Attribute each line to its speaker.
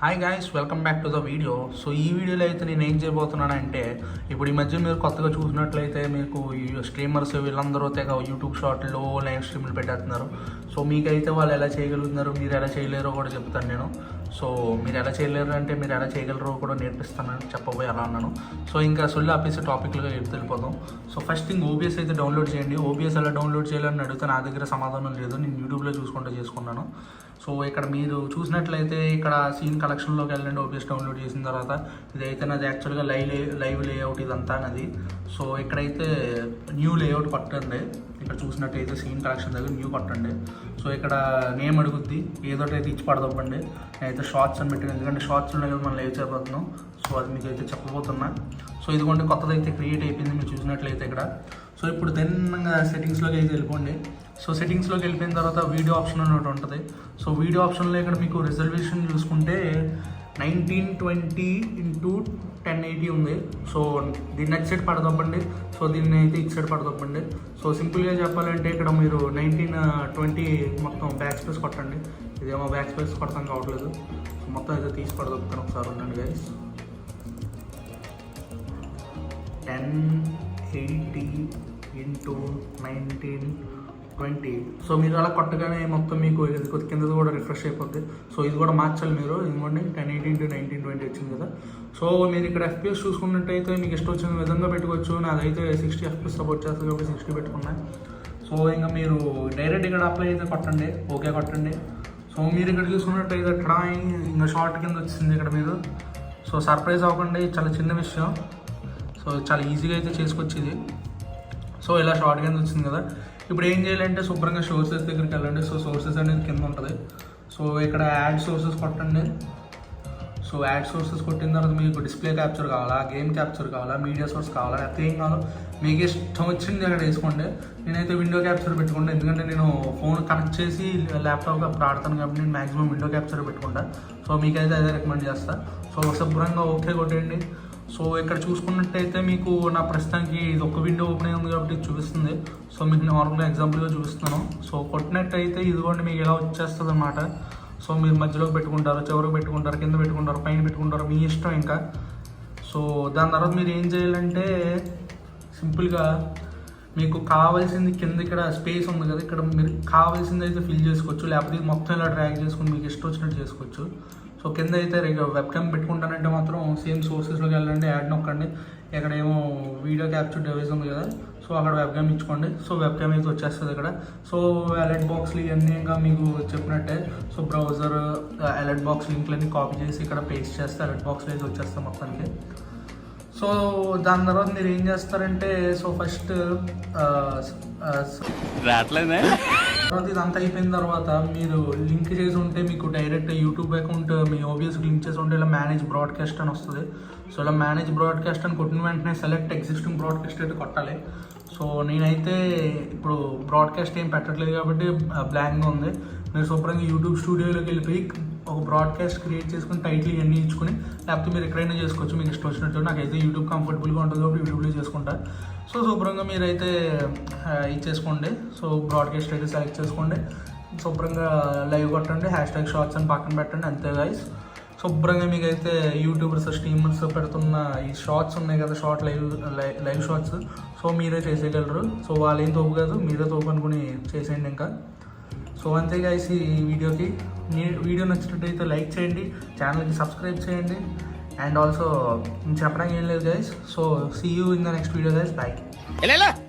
Speaker 1: Hi guys welcome back to the video so ఈ వీడియోలో అయితే నేను ఏం చేయబోతున్నానంటే ఇప్పుడు ఈ మధ్య మీరు కొత్తగా చూసినట్లయితే మీకు స్ట్రీమర్స్ వీళ్ళందరూ తెగ యూట్యూబ్ షార్ట్లో లైవ్ స్ట్రీమ్లు పెట్టేస్తున్నారు. సో మీకైతే వాళ్ళు ఎలా చేయగలుగుతున్నారు మీరు ఎలా చేయలేరో కూడా చెప్తాను నేను. సో మీరు ఎలా చేయలేరు అంటే మీరు ఎలా చేయగలరో కూడా నేర్పిస్తానని చెప్పబోయి అలా అన్నాను. సో ఇంకా సొల్లు ఆపేసి టాపిక్లుగా వెళ్ళిపోదాం సో ఫస్ట్ థింగ్ ఓబిఎస్ అయితే డౌన్లోడ్ చేయండి. ఓబిఎస్ ఎలా డౌన్లోడ్ చేయాలని అడిగితే నా దగ్గర సమాధానం లేదు. నేను యూట్యూబ్లో చూసుకుంటూ చేసుకున్నాను. సో ఇక్కడ మీరు చూసినట్లయితే ఇక్కడ సీన్ కలెక్షన్లోకి వెళ్ళండి. ఓబిఎస్ డౌన్లోడ్ చేసిన తర్వాత ఇదైతే నాది యాక్చువల్గా లైవ్ లే లైవ్ లేఅవుట్ ఇదంతా నాది. సో ఇక్కడైతే న్యూ లేఅవుట్ పట్టండి ఇక్కడ చూసినట్టయితే సీన్ కలెక్షన్ దగ్గర న్యూ పట్టండి సో ఇక్కడ నేమ్ అడుగుద్ది. ఏదో అయితే ఇచ్చి పడదవ్వండి నేనైతే షార్ట్స్ అని పెట్టాను. ఎందుకంటే షార్ట్స్ ఉన్నాయి కదా మనం లైవ్ చేయబోతున్నాం. సో అది మీకు అయితే చెప్పబోతున్నా. సో ఇదిగోండి కొత్తది అయితే క్రియేట్ అయిపోయింది మీరు చూసినట్లయితే ఇక్కడ. సో ఇప్పుడు దెన్ సెట్టింగ్స్లోకి అయితే వెళ్ళిపోండి. సో సెట్టింగ్స్లోకి వెళ్ళిపోయిన తర్వాత వీడియో ఆప్షన్ అని ఉంటుంది. సో వీడియో ఆప్షన్లో ఇక్కడ మీకు రిజర్వేషన్ చూసుకుంటే nineteen twenty into ten eighty ఉంది. సో దీన్ని నెక్స్ట్ సైడ్ పడదొప్పండి. సో దీన్ని అయితే ఇటు సైడ్ పడదొప్పండి. సో సింపుల్గా చెప్పాలంటే ఇక్కడ మీరు నైన్టీన్ ట్వంటీ మొత్తం బ్యాక్ స్పేస్ కొట్టండి. ఇదేమో బ్యాక్ స్పేస్ కొడతాం కావట్లేదు. మొత్తం అయితే తీసి పడదొప్పుతాను ఒకసారి ఉండండి guys ten eighty into nineteen twenty so మీరు అలా కొట్టగానే మొత్తం మీకు కింద కొద్ది కిందది కూడా రిఫ్రెష్ అయిపోద్ది. సో ఇది కూడా మార్చాలి మీరు. ఇదిగోండి ten eighteen to nineteen twenty వచ్చింది కదా. సో మీరు ఇక్కడ ఎఫ్పిఎస్ చూసుకున్నట్టయితే మీకు ఇష్టం వచ్చిన విధంగా పెట్టుకోవచ్చు. నాదైతే సిక్స్టీ ఎఫ్పిఎస్ సపోర్ట్ చేస్తుంది కాబట్టి సిక్స్టీ పెట్టుకున్నాను సో ఇంకా మీరు డైరెక్ట్ ఇక్కడ అప్లై అయితే కొట్టండి. ఓకే కొట్టండి. సో మీరు ఇక్కడ చూసుకున్నట్టయితే డ్రాయింగ్ ఇంకా షార్ట్ కింద వచ్చింది ఇక్కడ మీరు సో సర్ప్రైజ్ అవ్వకండి చాలా చిన్న విషయం. సో చాలా ఈజీగా అయితే చేసుకొచ్చేది. సో ఇలా షార్ట్ కింద వచ్చింది కదా. ఇప్పుడు ఏం చేయాలంటే శుభ్రంగా సోర్సెస్ దగ్గరికి వెళ్ళండి. సో సోర్సెస్ అనేది కింద ఉంటుంది. సో ఇక్కడ యాడ్ సోర్సెస్ కొట్టండి. సో యాడ్ సోర్సెస్ కొట్టిన తర్వాత మీకు డిస్ప్లే క్యాప్చర్ కావాలా గేమ్ క్యాప్చర్ కావాలా మీడియా సోర్స్ కావాలా లేకపోతే ఏం కావాలో మీకు ఇష్టం వచ్చింది అక్కడ వేసుకోండి. నేనైతే విండో క్యాప్చర్ పెట్టుకుంటా ఎందుకంటే నేను ఫోన్ కనెక్ట్ చేసి ల్యాప్టాప్ అప్పుడు ఆడతాను కాబట్టి నేను మాక్సిమం విండో క్యాప్చర్ పెట్టుకుంటా. సో మీకైతే అదే రికమెండ్ చేస్తా. సో శుభ్రంగా ఓకే కొట్టేయండి. సో ఇక్కడ చూసుకున్నట్టయితే మీకు నా ప్రస్తుతానికి ఇది ఒక విండో ఓపెన్ అయి ఉంది కాబట్టి చూపిస్తుంది. సో మీకు నార్మల్గా ఎగ్జాంపుల్గా చూపిస్తున్నాను. సో కొట్టినట్టయితే ఇదిగోండి మీకు ఎలా వచ్చేస్తుంది అనమాట సో మీరు మధ్యలోకి పెట్టుకుంటారు చివరికి పెట్టుకుంటారు కింద పెట్టుకుంటారు పైన పెట్టుకుంటారు మీ ఇష్టం ఇంకా. సో దాని తర్వాత మీరు ఏం చేయాలంటే సింపుల్గా మీకు కావాల్సింది కింద ఇక్కడ స్పేస్ ఉంది కదా ఇక్కడ మీరు కావాల్సింది అయితే ఫిల్ చేసుకోవచ్చు లేకపోతే మొత్తం ఇలా డ్రాగ్ చేసుకుని మీకు ఇష్టం వచ్చినట్టు చేసుకోవచ్చు. సో కింద అయితే వెబ్ క్యామ్ పెట్టుకుంటానంటే మాత్రం సేమ్ సోర్సెస్లోకి వెళ్ళండి యాడ్ నొక్కండి. ఇక్కడ ఏమో వీడియో క్యాప్చర్ డివైస్ ఉంది కదా సో అక్కడ వెబ్ క్యామ్ ఇచ్చుకోండి. సో వెబ్ క్యామ్ అయితే వచ్చేస్తుంది ఇక్కడ. సో అలర్ట్ బాక్స్లు ఇవన్నీ ఇంకా మీకు చెప్పినట్టే. సో బ్రౌజర్ అలర్ట్ బాక్స్ లింక్లన్నీ కాపీ చేసి ఇక్కడ పేస్ట్ చేస్తే అలర్ట్ బాక్స్లో అయితే వచ్చేస్తాయి మొత్తానికి. సో దాని తర్వాత మీరు ఏం చేస్తారంటే సో ఫస్ట్
Speaker 2: రావట్లేదే?
Speaker 1: తర్వాత ఇదంతా అయిపోయిన తర్వాత మీరు లింక్ చేసి ఉంటే మీకు డైరెక్ట్ యూట్యూబ్ అకౌంట్ మీ ఓబిఎస్ లింక్ చేసి ఉంటే ఇలా మేనేజ్ బ్రాడ్కాస్ట్ అని వస్తుంది. సో ఇలా మేనేజ్ బ్రాడ్కాస్ట్ అని కొట్టిన వెంటనే సెలెక్ట్ ఎగ్జిస్టింగ్ బ్రాడ్కాస్ట్ అయితే కొట్టాలి. సో నేనైతే ఇప్పుడు బ్రాడ్కాస్ట్ ఏం పెట్టట్లేదు కాబట్టి బ్లాంక్గా ఉంది. మీరు శుభ్రంగా యూట్యూబ్ స్టూడియోలోకి వెళ్ళిపోయి ఒక బ్రాడ్కాస్ట్ క్రియేట్ చేసుకుని టైటిల్ ఇవన్నీ ఇచ్చుకుని లేకపోతే మీరు ఎక్కడైనా చేసుకోవచ్చు. మీకు ఇష్టం వచ్చినట్టు నాకైతే యూట్యూబ్ కంఫర్టబుల్గా ఉంటుంది కాబట్టి యూట్యూబ్లో చేసుకుంటా. సో శుభ్రంగా మీరైతే ఇచ్చేసుకోండి. సో బ్రాడ్కాస్ట్ అయితే సెలెక్ట్ చేసుకోండి. శుభ్రంగా లైవ్ కొట్టండి. హ్యాష్ ట్యాగ్ షార్ట్స్ అని పక్కన పెట్టండి. అంతే గైస్ శుభ్రంగా మీకైతే యూట్యూబర్స్ స్ట్రీమర్స్ పెడుతున్న ఈ షార్ట్స్ ఉన్నాయి కదా short live live shorts so మీరే చేసేయగలరు. సో వాళ్ళు ఏం తోపు కాదు మీరే తోపు అనుకుని చేసేయండి ఇంకా. సో అంతే గైస్ ఈ వీడియోకి. వీడియో నచ్చినట్టయితే లైక్ చేయండి ఛానల్కి సబ్స్క్రైబ్ చేయండి అండ్ ఆల్సో చెప్పడానికి ఏం లేదు guys so see you in the next video guys bye